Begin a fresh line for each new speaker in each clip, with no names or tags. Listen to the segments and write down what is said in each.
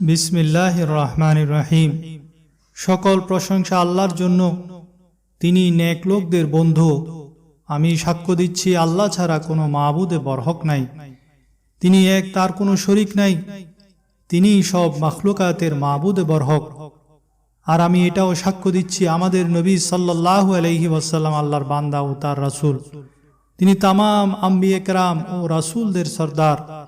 বিসমিল্লাহ রহমান রহিম। সকল প্রশংসা আল্লাহর জন্য। তিনি লোকদের বন্ধু। আমি সাক্ষ্য দিচ্ছি, আল্লাহ ছাড়া কোনো মাহবুদে বরহক নাই। তিনি এক, তার কোনো শরিক নাই। তিনি সব মাখলুকাতের মাহবুদে বরহক। আর আমি এটাও সাক্ষ্য দিচ্ছি, আমাদের নবী সাল্লাহ আলহি ওয়াসাল্লাম আল্লাহর বান্দা ও তার রাসূল। তিনি তামাম আম্বি একরাম ও রাসূলদের সর্দার।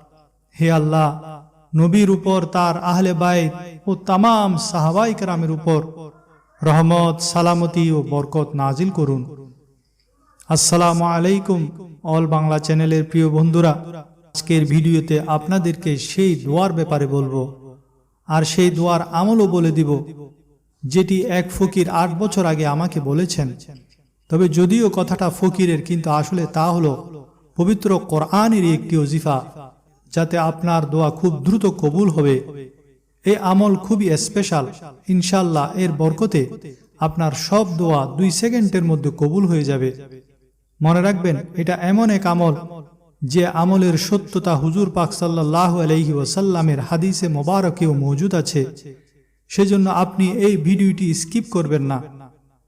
হে আল্লাহ নবীর উপর, তার আহলে বাইত ও তামাম সাহাবাই কেরামের উপর রহমত, সালামতি ও বরকত নাজিল করুন। আসসালামু আলাইকুম অল বাংলা চ্যানেলের প্রিয় বন্ধুরা। আজকের ভিডিওতে আপনাদেরকে সেই দোয়ার ব্যাপারে বলব। আর সেই দোয়ার আমলও বলে দিব, যেটি এক ফকির আট বছর আগে আমাকে বলেছেন। তবে যদিও কথাটা ফকিরের, কিন্তু আসলে তা হলো পবিত্র কোরআনেরই একটি অজিফা। যাতে আপনার দোয়া খুব দ্রুত কবুল হবে। এই আমল খুবই স্পেশাল ইনশাল্লাহ এর বরকতে আপনার সব দোয়া দুই সেকেন্ডের মধ্যে কবুল হয়ে যাবে। মনে রাখবেন, এটা এমন এক আমল যে আমলের সত্যতা হুজুর পাক সাল্লাহ আলহি ওসাল্লামের হাদিসে মোবারকেও মজুদ আছে। সেজন্য আপনি এই ভিডিওটি স্কিপ করবেন না।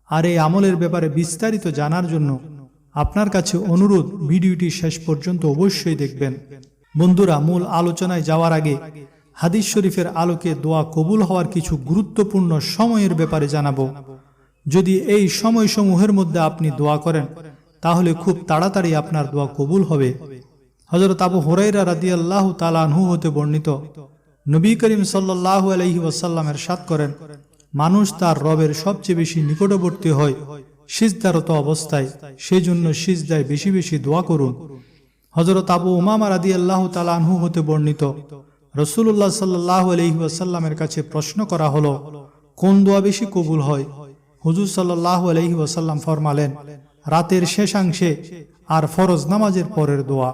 আর এই আমলের ব্যাপারে বিস্তারিত জানার জন্য আপনার কাছে অনুরোধ, ভিডিওটি শেষ পর্যন্ত অবশ্যই দেখবেন। বন্ধুরা, মূল আলোচনায় যাওয়ার আগে হাদিস শরীফের আলোকে দোয়া কবুল হওয়ার কিছু গুরুত্বপূর্ণ সময়ের ব্যাপারে জানাব। যদি এই সময়সমূহের মধ্যে আপনি দোয়া করেন, তাহলে খুব তাড়াতাড়ি আপনার দোয়া কবুল হবে। হজরত আবু হরাইরা রাদি আল্লাহ তালানহু হতে বর্ণিত, নবী করিম সাল্লাহ আলহি ওয়াসাল্লামের সাত করেন, মানুষ তার রবের সবচেয়ে বেশি নিকটবর্তী হয়, সিজদারত অবস্থায়। সেই জন্য সিজদায় বেশি বেশি দোয়া করুন। হজরত আবু উমামা রাদি আল্লাহ তালানহু হতে বর্ণিত। রসুল্লাহ সাল্লাহ আলহি ওয়াসাল্লামের কাছে প্রশ্ন করা হলো, কোন দোয়া বেশি কবুল হয়? হুজুর সাল্লাহ আলহি ওয়াসাল্লাম ফরমালেন, রাতের শেষাংশে আর ফরজ নামাজের পরের দোয়া।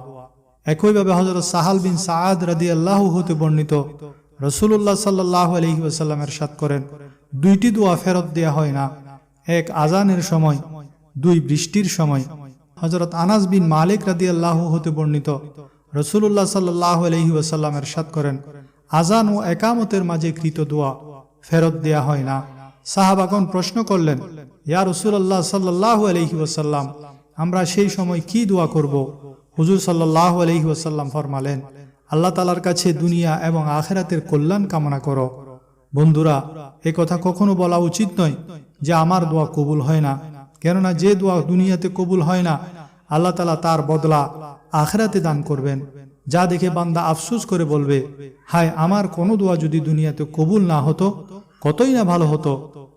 একইভাবে হজরত সাহাল বিন সাদ রাদি আল্লাহ হতে বর্ণিত রসুল্লাহ সাল্লাহ আলহি ওয়াসাল্লামের সাত করেন, দুইটি দোয়া ফেরত দেয়া হয় না। এক আজানের সময়, দুই বৃষ্টির সময়। হজরত আনাস বিন মালিক রাদি আল্লাহ হতে বর্ণিত। রসুল্লাহ সাল্লাহ আলহি ওয়াসাল্লামের সাত করেন আজান ও একামতের মাঝে কৃত দোয়া, ফেরত দেয়া হয় না। সাহাবাগন প্রশ্ন করলেন, ইয়া রসুল্লাহ সাল্লাহ আলহি ওয়াসাল্লাম, আমরা সেই সময় কি দোয়া করব? হুজুর সাল্লাহ আলহি ওয়াসাল্লাম ফরমালেন, আল্লাহ তালার কাছে দুনিয়া এবং আখেরাতের কল্যাণ কামনা করো। বন্ধুরা, এ কথা কখনো বলা উচিত নয় যে আমার দোয়া কবুল হয় না। কেননা যে দোয়া দুনিয়াতে কবুল হয় না, আল্লাহ তালা তার বদলা আখরাতে দান করবেন। যা দেখে বান্দা আফসুস করে বলবে, হায়, আমার কোনো দোয়া যদি দুনিয়াতে কবুল না হতো, কতই না ভালো হতো।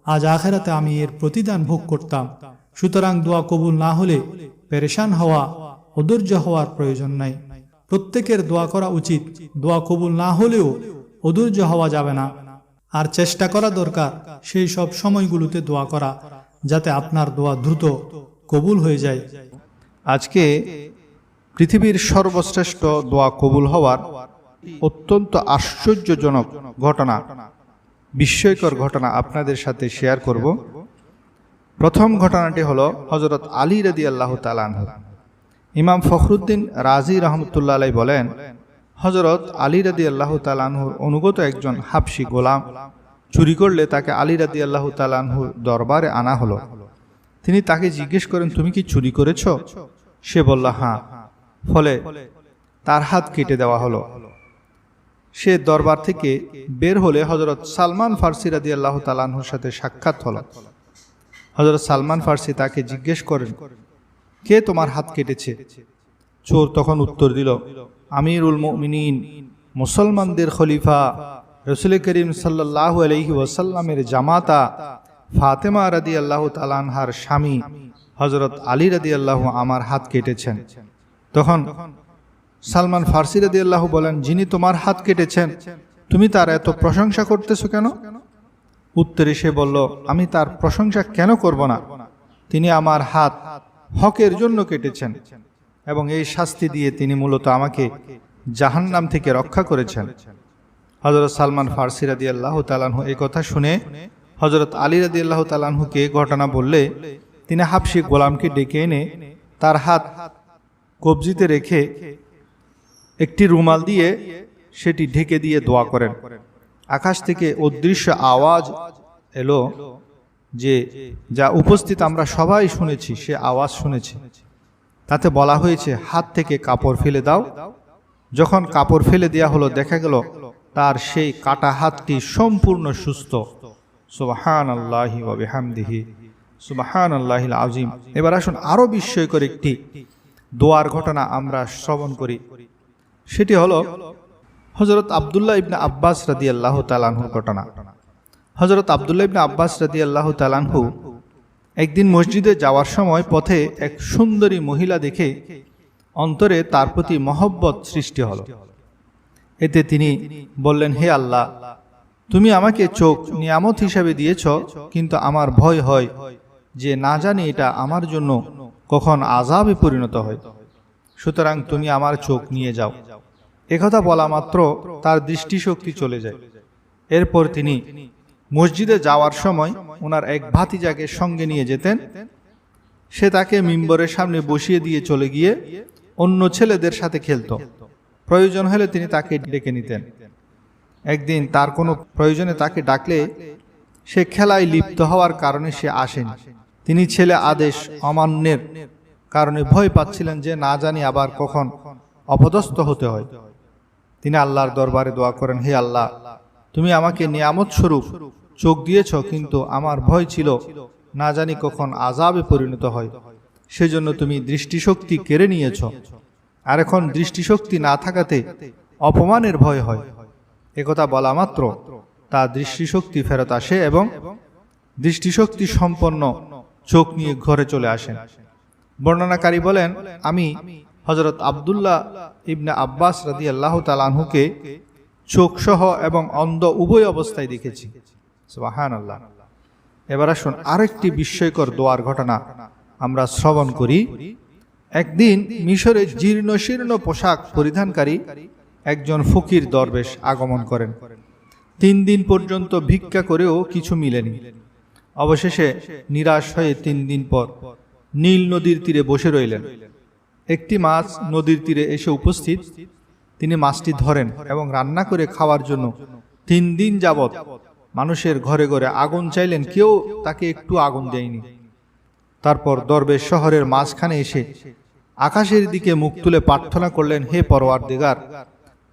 আজ আখেরাতে আমি এর প্রতিদান ভোগ করতাম। সুতরাং দোয়া কবুল না হলে পেরেশান হওয়া অধৈর্য হওয়ার প্রয়োজন নাই। প্রত্যেকের দোয়া করা উচিত। দোয়া কবুল না হলেও অধৈর্য হওয়া যাবে না। আর চেষ্টা করা দরকার সেই সব সময়গুলোতে দোয়া করা। যাতে আপনার দোয়া দ্রুত কবুল হয়ে যায়।
আজকে পৃথিবীর সর্বশ্রেষ্ঠ দোয়া কবুল হওয়ার অত্যন্ত আশ্চর্যজনক ঘটনা, বিস্ময়কর ঘটনা আপনাদের সাথে শেয়ার করব। প্রথম ঘটনাটি হলো হজরত আলী রদি আল্লাহ তালানহ ইমাম ফখরুদ্দিন রাজি রহমতুল্লাহ আলাই বলেন হজরত আলী রাদি আল্লাহ তালানহুর অনুগত একজন হাফসি গোলাম চুরি করলে তাকে আলী রাদি আল্লাহ তালানহুর দরবারে আনা হলো। তিনি তাকে জিজ্ঞেস করেন, তুমি কি চুরি করেছ? সে বলল হ্যাঁ। ফলে তার হাত কেটে দেওয়া হলো। সে দরবার থেকে বের হলে হজরত সালমান ফার্সি রাদি আল্লাহ তালানহুর সাথে সাক্ষাৎ হলো। হজরত সালমান ফার্সি তাকে জিজ্ঞেস করেন, কে তোমার হাত কেটেছে? চোর তখন উত্তর দিল, আমিরুল মুমিনিন, মুসলমানদের খলিফা। রসুল করিম সাল্লাহ আলহি ওয়াসাল্লামের জামাতা ফাতেমা রাদি আল্লাহ তালানহার স্বামী হজরত আলী রাদি আল্লাহ আমার হাত কেটেছেন। তখন সালমান ফার্সি রাদি আল্লাহ বলেন, যিনি তোমার হাত কেটেছেন, তুমি তার এত প্রশংসা করতেছো কেন? উত্তরে সে বলল, আমি তার প্রশংসা কেন করব না? তিনি আমার হাত হকের জন্য কেটেছেন এবং এই শাস্তি দিয়ে তিনি মূলত আমাকে জাহান্নাম থেকে রক্ষা করেছেন। হজরত সালমান ফার্সি রাদি আল্লাহ তালানহু এই কথা শুনে হজরত আলী রাদি আল্লাহ তালানহুকে ঘটনা বললে, তিনি হাফসি গোলামকে ডেকে এনে তার হাত কবজিতে রেখে একটি রুমাল দিয়ে সেটি ঢেকে দিয়ে দোয়া করেন। আকাশ থেকে অদৃশ্য আওয়াজ এলো যে, যা উপস্থিত আমরা সবাই শুনেছি, সে আওয়াজ শুনেছি। তাতে বলা হয়েছে, হাত থেকে কাপড় ফেলে দাও। যখন কাপড় ফেলে দেওয়া হলো, দেখা গেল তার সেই কাটা হাতটি সম্পূর্ণ সুস্থ। সুবাহান আল্লাহি হামদিহি সুবাহান আল্লাহ আজিম এবার আসুন আরও বিস্ময়কর একটি দোয়ার ঘটনা আমরা শ্রবণ করি। সেটি হলো হজরত আবদুল্লাহ ইবনে আব্বাস রাদি আল্লাহ তালানহুর ঘটনা। হজরত আবদুল্লাহ ইবনে আব্বাস রাদি আল্লাহ তালানহু একদিন মসজিদে যাওয়ার সময় পথে এক সুন্দরী মহিলা দেখে অন্তরে তার প্রতি মহব্বত সৃষ্টি হলো। এতে তিনি বললেন, হে আল্লাহ, তুমি আমাকে চোখ নিয়ামত হিসাবে দিয়েছ, কিন্তু আমার ভয় হয় যে না জানি এটা আমার জন্য কখন আজাবে পরিণত হয়। সুতরাং তুমি আমার চোখ নিয়ে যাও। একথা বলা মাত্র তার দৃষ্টিশক্তি চলে যায়। এরপর তিনি মসজিদে যাওয়ার সময় ওনার এক ভাতিজাকে সঙ্গে নিয়ে যেতেন। সে তাকে মিম্বরের সামনে বসিয়ে দিয়ে চলে গিয়ে অন্য ছেলেদের সাথে খেলতো। প্রয়োজন হলে তিনি তাকে ডেকে নিতেন। একদিন তার কোনো প্রয়োজনে তাকে ডাকলে সে খেলায় লিপ্ত হওয়ার কারণে সে আসেনি। তিনি ছেলে আদেশ অমান্যের কারণে ভয় পাচ্ছিলেন যে না জানি আবার কখন অপদস্থ হতে হয়। তিনি আল্লাহর দরবারে দোয়া করেন, হে আল্লাহ, তুমি আমাকে নিয়ামত স্বরূপ চোখ দিয়েছ, কিন্তু আমার ভয় ছিল না জানি কখন আজাবে পরিণত হয়। সেজন্য তুমি দৃষ্টিশক্তি কেড়ে নিয়েছ। আর এখন দৃষ্টিশক্তি না থাকাতে অপমানের ভয় হয়। একথা বলা মাত্র তার দৃষ্টিশক্তি ফেরত আসে এবং দৃষ্টিশক্তি সম্পন্ন চোখ নিয়ে ঘরে চলে আসেন। বর্ণনাকারী বলেন, আমি হজরত আবদুল্লাহ ইবনে আব্বাস রাদি আল্লাহ তালানহুকে চোখ সহ এবং অন্ধ উভয় অবস্থায় দেখেছি। আল্লাহ এবার আসুন আরেকটি বিস্ময়কর দোয়ার ঘটনা আমরা শ্রবণ করি। একদিন মিশরে জীর্ণ শীর্ণ পোশাক পরিধানকারী একজন ফকির দরবেশ আগমন করেন। তিন দিন পর্যন্ত ভিক্ষা করেও কিছু মিলেনি। অবশেষে নিরাশ হয়ে তিন দিন পর নীল নদীর তীরে বসে রইলেন। একটি মাছ নদীর তীরে এসে উপস্থিত। তিনি মাছটি ধরেন এবং রান্না করে খাওয়ার জন্য তিন দিন যাবৎ মানুষের ঘরে ঘরে আগুন চাইলেন, কেউ তাকে একটু আগুন দেয়নি। তারপর দরবেশ শহরের মাঝখানে এসে আকাশের দিকে মুখ তুলে প্রার্থনা করলেন, হে পরওয়ার দিগার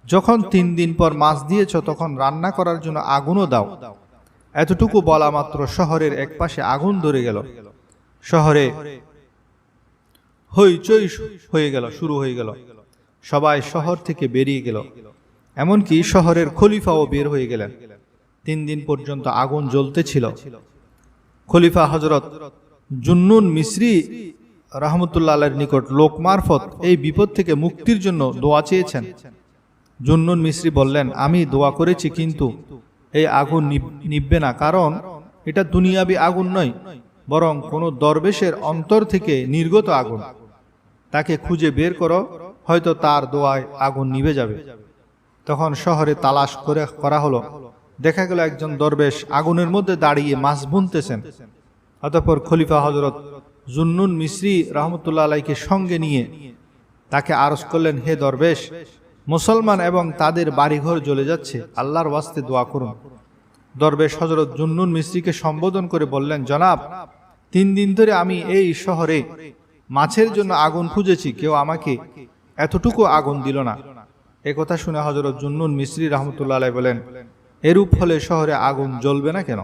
যখন তিন দিন পর মাছ দিয়েছ, তখন রান্না করার জন্য আগুনও দাও। এতটুকু বলা মাত্র শহরের একপাশে আগুন ধরে গেল। শহরে হইচই হয়ে গেল, শুরু হয়ে গেল। সবাই শহর থেকে বেরিয়ে গেল। এমনকি শহরের খলিফাও বের হয়ে গেলেন। তিন দিন পর্যন্ত আগুন জ্বলতেছিল খলিফা হজরত জুন্নুন মিশ্রি রহমতুল্লাহ নিকট লোক মারফত এই বিপদ থেকে মুক্তির জন্য দোয়া চেয়েছেন। জুন্নুন মিশ্রি বললেন, আমি দোয়া করেছি কিন্তু এই আগুন নিব- নিববে না, কারণ এটা দুনিয়াবি আগুন নয়, বরং কোনো দরবেশের অন্তর থেকে নির্গত আগুন। তাকে খুঁজে বের করো, হয়তো তার দোয়ায় আগুন নিভে যাবে। তখন শহরে তালাশ করে, করা হলো। দেখা গেল একজন দরবেশ আগুনের মধ্যে দাঁড়িয়ে মাছ বুনতেছেন। অতঃপর খলিফা হজরত জুন্নুন মিশ্রি রহমতুল্লাহ আলাইকে সঙ্গে নিয়ে তাকে আরজ করলেন, হে দরবেশ, মুসলমান এবং তাদের বাড়িঘর জ্বলে যাচ্ছে, আল্লাহর ওয়াস্তে দোয়া করুন। দরবেশ হজরত জুন্নুন মিস্ত্রিকে সম্বোধন করে বললেন, জনাব, তিন দিন ধরে আমি এই শহরে মাছের জন্য আগুন খুঁজেছি কেউ আমাকে এতটুকু আগুন দিল না। একথা শুনে হজরত জুন্নুন মিস্ত্রি রহমতুল্লাহ বলেন, এরূপ হলে শহরে আগুন জ্বলবে না কেন?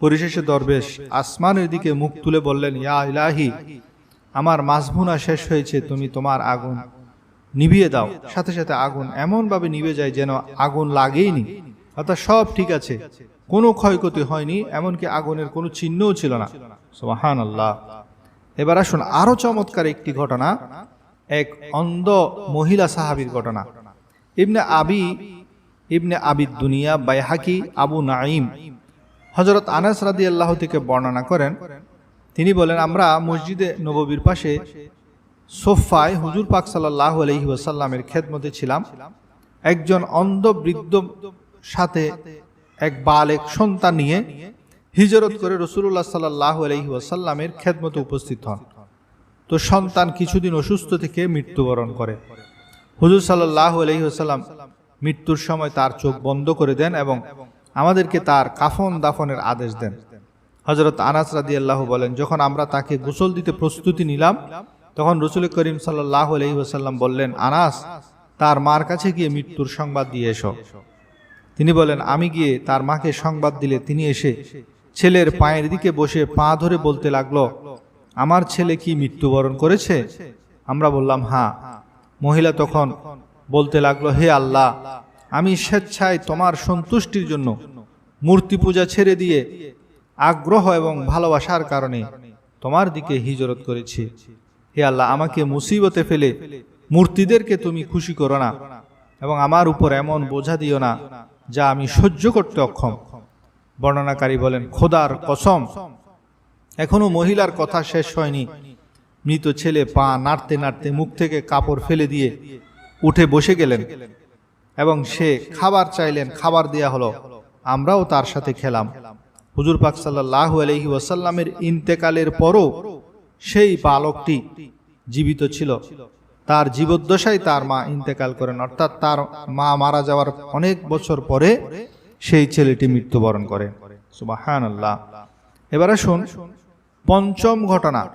পরিশেষে দরবেশ আসমানের দিকে মুখ তুলে বললেন, ইয়া ইলাহি, আমার মাছভুনা শেষ হয়েছে, তুমি তোমার আগুন নিভিয়ে দাও। সাথে সাথে আগুন এমনভাবে নিভে যায় যেন আগুন লাগেইনি। অর্থাৎ সব ঠিক আছে, কোনো ক্ষয়ক্ষতি হয়নি, এমনকি আগুনের কোনো চিহ্নও ছিল না। সোহান আল্লাহ এবার আসুন আরও চমৎকার একটি ঘটনা, এক অন্ধ মহিলা সাহাবীর ঘটনা। ইবনে আবি, ইবনে আবিদ দুনিয়া, বাইহাকি, আবু নাইম হজরত আনাস রাদি আল্লাহ থেকে বর্ণনা করেন, তিনি বলেন, আমরা মসজিদে নববীর পাশে সোফায় হুজুর পাক সাল্লাহ আলহি ওয়াসাল্লামের খেদমতে ছিলাম। একজন অন্ধ বৃদ্ধ সাথে এক বালেক সন্তান নিয়ে হিজরত করে রসুল্লাহ সাল্লাহ আলহি ওয়াসাল্লামের খেদমতে উপস্থিত হন। তো সন্তান কিছুদিন অসুস্থ থেকে মৃত্যুবরণ করে। হুজুর সাল্লাহ আলহি ওসাল্লাম মৃত্যুর সময় তার চোখ বন্ধ করে দেন এবং আমাদেরকে তার কাফন দাফনের আদেশ দেন। হজরত আনাস রাদি আল্লাহ বলেন, যখন আমরা তাকে গোসল দিতে প্রস্তুতি নিলাম, তখন রসুল করিম সাল্লাহ আলহিহাসাল্লাম বললেন, আনাস, তার মার কাছে গিয়ে মৃত্যুর সংবাদ দিয়ে এসো। তিনি বলেন, আমি গিয়ে তার মাকে সংবাদ দিলে তিনি এসে ছেলের পায়ের দিকে বসে পা ধরে বলতে লাগল, আমার ছেলে কি মৃত্যুবরণ করেছে আমরা বললাম হ্যাঁ। মহিলা তখন বলতে লাগল, হে আল্লাহ আমি স্বেচ্ছায় তোমার সন্তুষ্টির জন্য মূর্তি পূজা ছেড়ে দিয়ে আগ্রহ এবং ভালোবাসার কারণে তোমার দিকে হিজরত করেছি। হে আল্লাহ, আমাকে মুসিবতে ফেলে মূর্তিদেরকে তুমি খুশি করো না এবং আমার উপর এমন বোঝা দিও না যা আমি সহ্য করতে অক্ষম। বর্ণনাকারী বলেন, খোদার কসম, এখনও মহিলার কথা শেষ হয়নি। মৃত ছেলে পা নাড়তে নাড়তে মুখ থেকে কাপড় ফেলে দিয়ে উঠে বসে গেলেন। এবং সে খাবার চাইলেন, খাবার দেয়া হলো। আমরাও তার সাথে খেলাম। হুজুর পাক সাল্লাহ আলহি ওয়াসাল্লামের ইন্তেকালের পরও সেই বালকটি জীবিত ছিল। তার জীবদ্দশায় তার মা ইন্তেকাল করেন। অর্থাৎ তার মা মারা যাওয়ার অনেক বছর পরে সেই ছেলেটি মৃত্যুবরণ করে। সুবাহান আল্লাহ এবার আসুন পঞ্চম ঘটনা।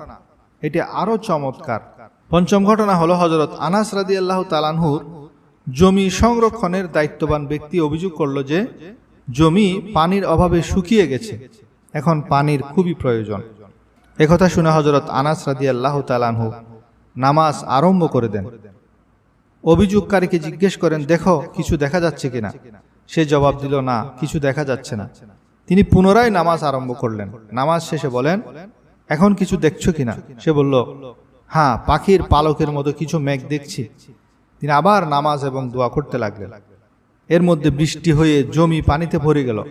এটি আরও চমৎকার। পঞ্চম ঘটনা হলো হজরত আনাস রাদি আল্লাহ তালানহুর জমি সংরক্ষণের দায়িত্ববান ব্যক্তি অভিযোগ করল যে জমি পানির অভাবে শুকিয়ে গেছে। এখন পানির খুবই প্রয়োজন। একথা শুনে হজরত আনাস রাদি আল্লাহ তালানহু নামাজ আরম্ভ করে দেন। অভিযোগকারীকে জিজ্ঞেস করেন, দেখো, কিছু দেখা যাচ্ছে কিনা? সে জবাব দিল, না, কিছু দেখা যাচ্ছে না। তিনি পুনরায় নামাজ আরম্ভ করলেন। নামাজ শেষে বলেন, এখন কিছু দেখছ কিনা? সে বলল হ্যাঁ পাখির পালকের মতো কিছু মেঘ দেখছি। তিনি আবার নামাজ এবং দোয়া করতে লাগলেন। এর মধ্যে বৃষ্টি হয়ে জমি পানিতে ভরে গেল।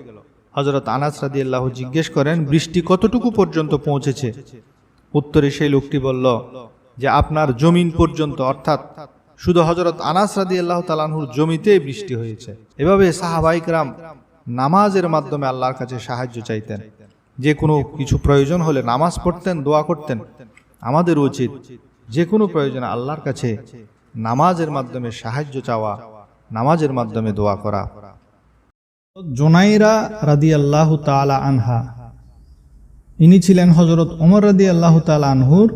হজরত আনাস রাদি আল্লাহ জিজ্ঞেস করেন, বৃষ্টি কতটুকু পর্যন্ত পৌঁছেছে? উত্তরে সেই লোকটি বলল, যে আপনার জমিন পর্যন্ত, অর্থাৎ শুধু হজরত আনাস রাদি আল্লাহ তালানহুর জমিতে বৃষ্টি হয়েছে। এভাবে সাহাবাইকরাম নামাজের মাধ্যমে আল্লাহর কাছে সাহায্য চাইতেন। যে কোনো কিছু প্রয়োজন হলে নামাজ পড়তেন, দোয়া করতেন। আমাদের উচিত যে কোনো প্রয়োজনে আল্লাহর কাছে নামাজের মাধ্যমে সাহায্য চাওয়া, নামাজের মাধ্যমে দোয়া করা।
জোনাইরা রাদি আল্লাহ তালা আনহা। ইনি ছিলেন হজরত ওমর রাদি আল্লাহ তালা আনহুর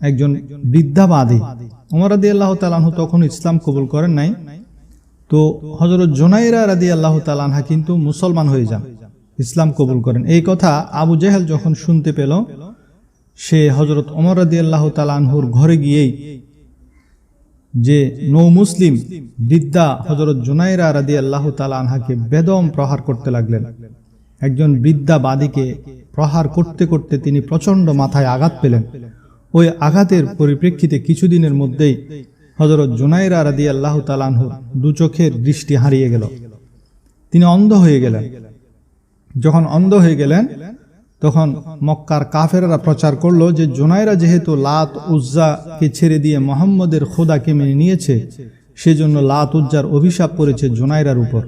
একজন বৃদ্ধাবাদী। ওমর রাদি আল্লাহ তালানহু তখন ইসলাম কবুল করেন নাই। তো হজরত জোনাইরা রাদি আল্লাহ তালানহা কিন্তু মুসলমান হয়ে যান, ইসলাম কবুল করেন। এই কথা আবু জেহেল যখন শুনতে পেল, সে হজরত ওমর রাদি আল্লাহ তালানহুর ঘরে গিয়েই যে নৌ মুসলিম বৃদ্ধা হজরত জুনাইরা রাদি আল্লাহ আনহাকে বেদম প্রহার করতে লাগলেন। একজন বৃদ্ধা বাদীকে প্রহার করতে করতে তিনি প্রচণ্ড মাথায় আঘাত পেলেন। ওই আঘাতের পরিপ্রেক্ষিতে কিছুদিনের মধ্যেই হজরত জুনাইরা রাদি আল্লাহ তালানহু দু চোখের দৃষ্টি হারিয়ে গেল। তিনি অন্ধ হয়ে গেলেন। যখন অন্ধ হয়ে গেলেন তখন মক্কার কাফেরা প্রচার করল যে জোনাইরা যেহেতু লাত উজ্জাকে ছেড়ে দিয়ে মোহাম্মদের খোদাকে মেনে নিয়েছে, সেজন্য লাত, উজ্জার অভিশাপ পড়েছে জোনাইরার উপর।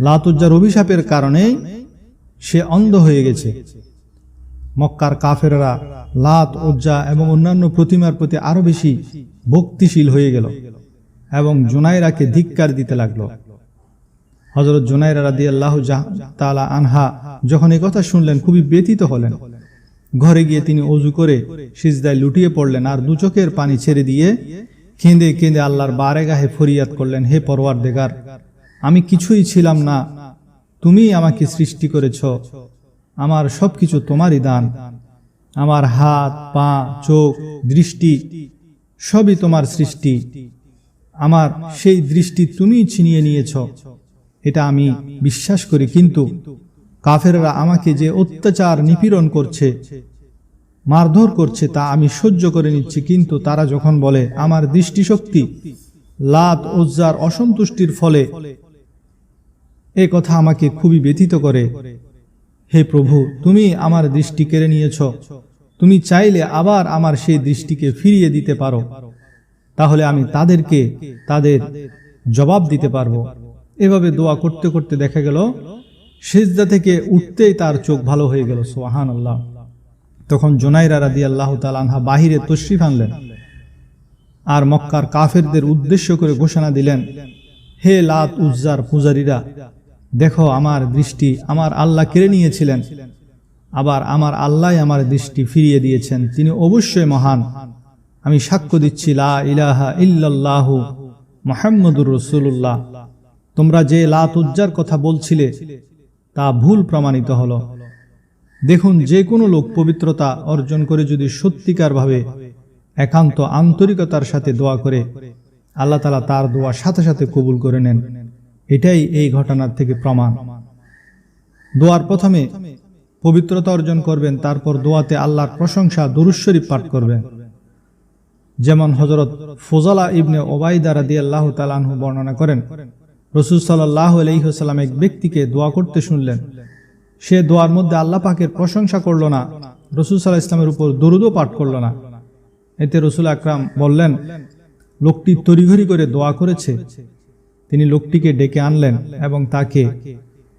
লাত, উজ্জার অভিশাপের কারণেই সে অন্ধ হয়ে গেছে। মক্কার কাফেররা লাত, উজ্জা এবং অন্যান্য প্রতিমার প্রতি আরও বেশি ভক্তিশীল হয়ে গেল এবং জোনাইরাকে ধিক্কার দিতে লাগল। হজরত জুনাইরা রাদি আল্লাহ তালা আনহা যখন এই কথা শুনলেন, খুবই ব্যতীত হলেন। ঘরে গিয়ে তিনি অজু করে সিজদায় লুটিয়ে পড়লেন আর দু চোখের পানি ছেড়ে দিয়ে কেঁদে কেঁদে আল্লাহর বারে গাহে ফরিয়াদ করলেন, হে পরওয়ার দেগার আমি কিছুই ছিলাম না। তুমি আমাকে সৃষ্টি করেছ। আমার সবকিছু তোমারই দান। আমার হাত, পা, চোখ, দৃষ্টি সবই তোমার সৃষ্টি। আমার সেই দৃষ্টি তুমি ছিনিয়ে নিয়েছ। এটা আমি বিশ্বাস করি, কিন্তু কাফেররা আমাকে যে অত্যাচার নিপীড়ন করছে, মারধর করছে তা আমি সহ্য করে নিচ্ছি, কিন্তু তারা যখন বলে, আমার দৃষ্টিশক্তি লাত ওজ্জার অসন্তুষ্টির ফলে এ কথা আমাকে খুবই ব্যথিত করে, হে প্রভু, তুমি আমার দৃষ্টি কেড়ে নিয়েছ, তুমি চাইলে আবার আমার সেই দৃষ্টিকে ফিরিয়ে দিতে পারো, তাহলে আমি তাদেরকে তাদের জবাব দিতে পারব। এভাবে দোয়া করতে করতে দেখা গেল, সেজদা থেকে উঠতেই তার চোখ ভালো হয়ে গেল সোহান আল্লাহ তখন জোনাইরা রাদি আল্লাহ তালানহা বাহিরে তশরিফ আনলেন আর মক্কার কাফেরদের উদ্দেশ্য করে ঘোষণা দিলেন, হে লাত উজ্জার পূজারীরা, দেখো আমার দৃষ্টি আমার আল্লাহ কেড়ে নিয়েছিলেন, আবার আমার আল্লাহ আমার দৃষ্টি ফিরিয়ে দিয়েছেন, তিনি অবশ্যই মহান। আমি সাক্ষ্য দিচ্ছি, লা ইলাহা ইল্লাল্লাহু মোহাম্মদুর রসুল্লাহ তোমরা যে লাত উজ্জার কথা বলছিলে, তা ভুল প্রমাণিত হলো। দেখুন, যে কোনো লোক পবিত্রতা অর্জন করে যদি সত্যিকারভাবে একান্ত আন্তরিকতার সাথে দোয়া করে, আল্লাহ তালা তার দোয়া সাথে সাথে কবুল করে নেন। এটাই এই ঘটনার থেকে প্রমাণ। দোয়ার প্রথমে পবিত্রতা অর্জন করবেন, তারপর দোয়াতে আল্লাহর প্রশংসা দুরুশ্বরী পাঠ করবেন। যেমন হজরত ফোজালা ইবনে ওবাইদা রাদি আল্লাহ তালাহু বর্ণনা করেন রসুল সাল্লাহ আলহিহাল্লাম এক ব্যক্তিকে দোয়া করতে শুনলেন। সে দোয়ার মধ্যে আল্লাহ পাকের প্রশংসা করল না, রসুল সাল্লাহ ইসলামের উপর দরুদও পাঠ করল না। এতে রসুল আকরাম বললেন, লোকটি তড়িঘড়ি করে দোয়া করেছে। তিনি লোকটিকে ডেকে আনলেন এবং তাকে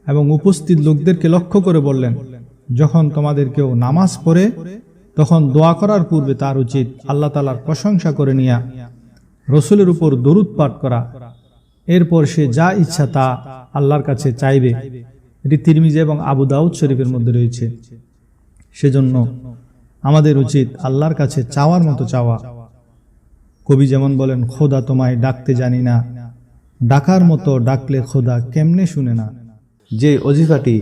এবং উপস্থিত লোকদেরকে লক্ষ্য করে বললেন, যখন তোমাদের কেউ নামাজ পড়ে, তখন দোয়া করার পূর্বে তার উচিত আল্লাহ তালার প্রশংসা করে নিয়া। রসুলের উপর দরুদ পাঠ করা। এরপর সে যা ইচ্ছা তা আল্লাহর কাছে চাইবে। এটি তিরমিজি এবং আবু দাউদ শরীফের মধ্যে রয়েছে। সেজন্য আমাদের উচিত আল্লাহর কাছে চাওয়ার মতো চাওয়া। কবি যেমন বলেন, খোদা তোমায় ডাকতে জানি না। ডাকার মতো ডাকলে খোদা কেমনে শুনে না?
যে অজিফাটি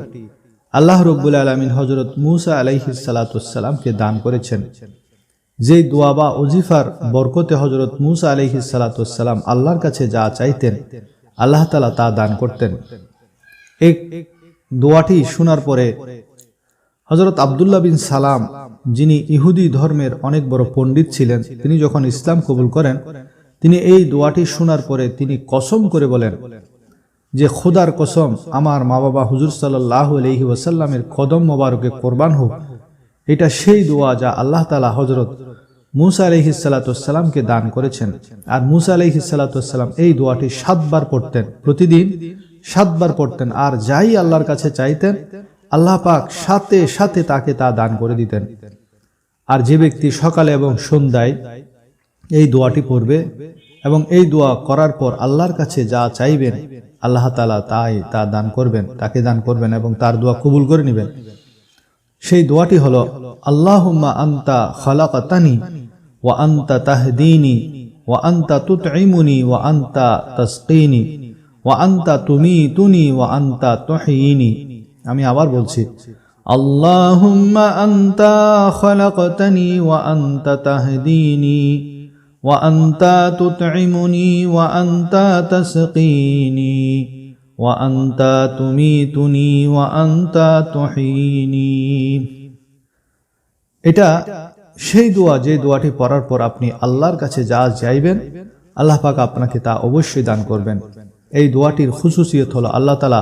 আল্লাহ রব্বুল আলমিন হজরত মুসা আলাইহি সালাতামকে দান করেছেন যে দোয়া বা অজিফার বরকতে হজরত মুসা আলাইহি সালাতাম আল্লাহর কাছে যা চাইতেন, আল্লাহ তালা তা দান করতেন। এক দোয়াটি শোনার পরে হজরত আবদুল্লাহ বিন সালাম, যিনি ইহুদি ধর্মের অনেক বড় পণ্ডিত ছিলেন, তিনি যখন ইসলাম কবুল করেন, তিনি এই দোয়াটি শোনার পরে তিনি কসম করে বলেন যে, খোদার কসম, আমার মা বাবা হুজুর সাল্লাহ আলহি ওয়াসাল্লামের কদম মোবারকে কোরবান হোক এটা সেই দোয়া যা আল্লাহ তালা হজরত মুসা আলহি সাল্লাতামকে দান করেছেন। আর মুসা আলহি সাল্লাতাম এই দোয়াটি সাতবার পড়তেন, প্রতিদিন সাতবার পড়তেন। আর যাই আল্লাহর কাছে চাইতেন, আল্লাহ পাক সাথে সাথে তাকে তা দান করে দিতেন। আর যে ব্যক্তি সকালে এবং সন্ধ্যায় এই দোয়াটি পড়বে এবং এই দোয়া করার পর আল্লাহর কাছে যা চাইবেন, আল্লাহ তালা তাই তা দান করবেন, তাকে দান করবেন এবং তার দোয়া কবুল করে নেবেন। সেই দোয়াটি হলো আল্লাহুম্মা আন্তা খালাকাতানি ওয়া আন্তা তাহদিনি ওয়া আন্তা তুতঈমুনি ওয়া আন্তা তাসকিনি ওয়া আন্তা তুমিতুনি ওয়া আন্তা তুহয়িনি আমি আবার বলছি আল্লাহুম্মা আন্তা খালাকাতানি ওয়া আন্তা তাহদিনি وأنت تطعمني وأنت تسقيني وأنت تميتني وأنت تحييني এটা সেই দোয়া যে দোয়াটি পড়ার পর আপনি আল্লাহর কাছে যা চাইবেন আল্লাহ পাক আপনাকে তা অবশ্যই দান করবেন এই দোয়াটির খুশুসিয়ত হলো আল্লাহ তালা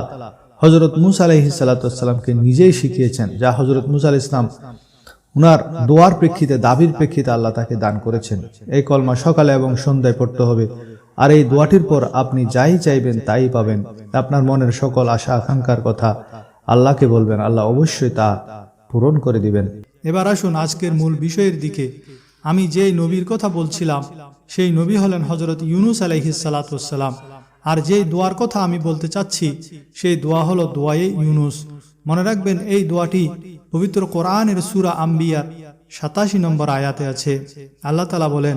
হজরত মুসা আলহি সাল্লাতামকে নিজেই শিখিয়েছেন যা হজরত মুসা আল ইসলাম উনার দোয়ার প্রেক্ষিতে দাবির প্রেক্ষিতে আল্লাহ তাকে দান করেছেন এই কলমা সকালে এবং সন্ধ্যায় পড়তে হবে আর এই দোয়াটির পর আপনি যাই চাইবেন তাই পাবেন। আপনার মনের সকল আশা, আকাঙ্ক্ষার কথা আল্লাহকে বলবেন। আল্লাহ অবশ্যই তা পূরণ করে দিবেন।
এবার আসুন আজকের মূল বিষয়ের দিকে। আমি যেই নবীর কথা বলছিলাম, সেই নবী হলেন হজরত ইউনুস আলাইহিসালাতাম আর যেই দোয়ার কথা আমি বলতে চাচ্ছি, সেই দোয়া হলো দোয়ায়ে ইউনুস। মনে রাখবেন, এই দোয়াটি পবিত্র কোরআনের সুরা আম্বিয়ার সাতাশি নম্বর আয়াতে আছে। আল্লাহ তালা বলেন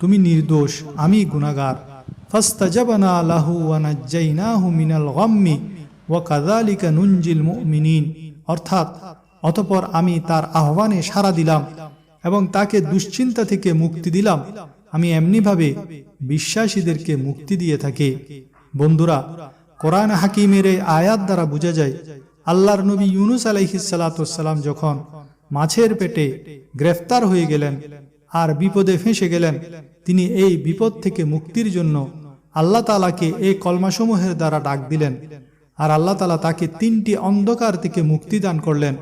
তুমি নির্দোষ, আমি কাযালিকা নুনজিল অর্থাৎ, অতপর আমি তার আহ্বানে সাড়া দিলাম এবং তাকে দুশ্চিন্তা থেকে মুক্তি দিলাম। আমি এমনিভাবে বিশ্বাসীদেরকে মুক্তি দিয়ে থাকি। বন্ধুরা, কোরআন হাকিমের এই আয়াত দ্বারা বোঝা যায়, আল্লাহর নবী ইউনুস আলাইহিসালাম যখন মাছের পেটে গ্রেফতার হয়ে গেলেন আর বিপদে ফেঁসে গেলেন। তিনি এই বিপদ থেকে মুক্তির জন্য আল্লাহ তালাকে এই কলমাসমূহের দ্বারা ডাক দিলেন। আর আল্লাহ তালা তাকে তিনটি অন্ধকার থেকে মুক্তি দান করলেন।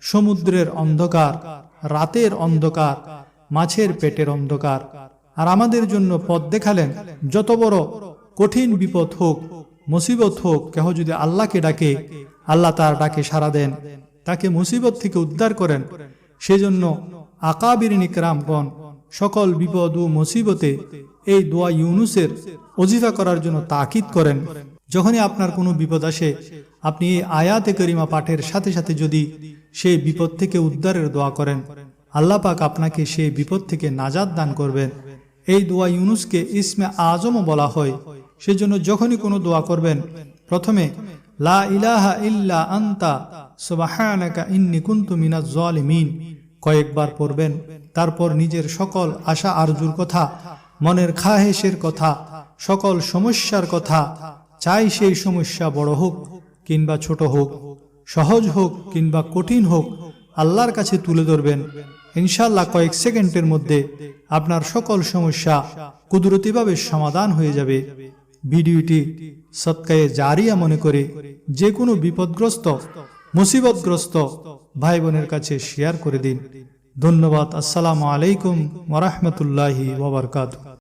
সমুদ্রের অন্ধকার, রাতের অন্ধকার, মাছের পেটের অন্ধকার। আর আমাদের জন্য পথ দেখালেন, যত বড় কঠিন বিপদ হোক, মুসিবত হোক, কেহ যদি আল্লাহকে ডাকে, আল্লাহ তার ডাকে সাড়া দেন। তাকে মুসিবত থেকে উদ্ধার করেন। সেজন্য আকাবির নিকরামগণ সকল বিপদ ও মুসিবতে এই দোয়া ইউনুসের অজিফা করার জন্য তাকিদ করেন। যখনই আপনার কোনো বিপদ আসে, আপনি এই আয়াতে করিমা পাঠের সাথে সাথে যদি সেই বিপদ থেকে উদ্ধারের দোয়া করেন, আল্লাহ পাক আপনাকে সেই বিপদ থেকে নাজাদ দান করবেন। এই দোয়া ইউনুসকে ইসমে আজমও বলা হয়। সেজন্য যখনই কোনো দোয়া করবেন, প্রথমে, লা ইলাহা ইল্লা আন্তা, সুবাহানাকা ইন্নি কুনতু মিনাজ জালিমিন কয়েকবার পড়বেন। তারপর নিজের সকল আশা আরজুর কথা, মনের খাহেশের কথা, সকল সমস্যার কথা, চাই সেই সমস্যা বড় হোক কিংবা ছোট হোক, সহজ হোক কিংবা কঠিন হোক, আল্লাহর কাছে তুলে ধরবেন। ইনশাল্লাহ কয়েক সেকেন্ডের মধ্যে আপনার সকল সমস্যা কুদরতিভাবে সমাধান হয়ে যাবে। ভিডিওটি সৎকায়ে জারিয়া মনে করে যে কোনো বিপদগ্রস্ত, মুসিবতগ্রস্ত ভাই বোনের কাছে শেয়ার করে দিন। ধন্যবাদ। আসসালামু আলাইকুম ওরহমতুল্লাহি ওবরকাত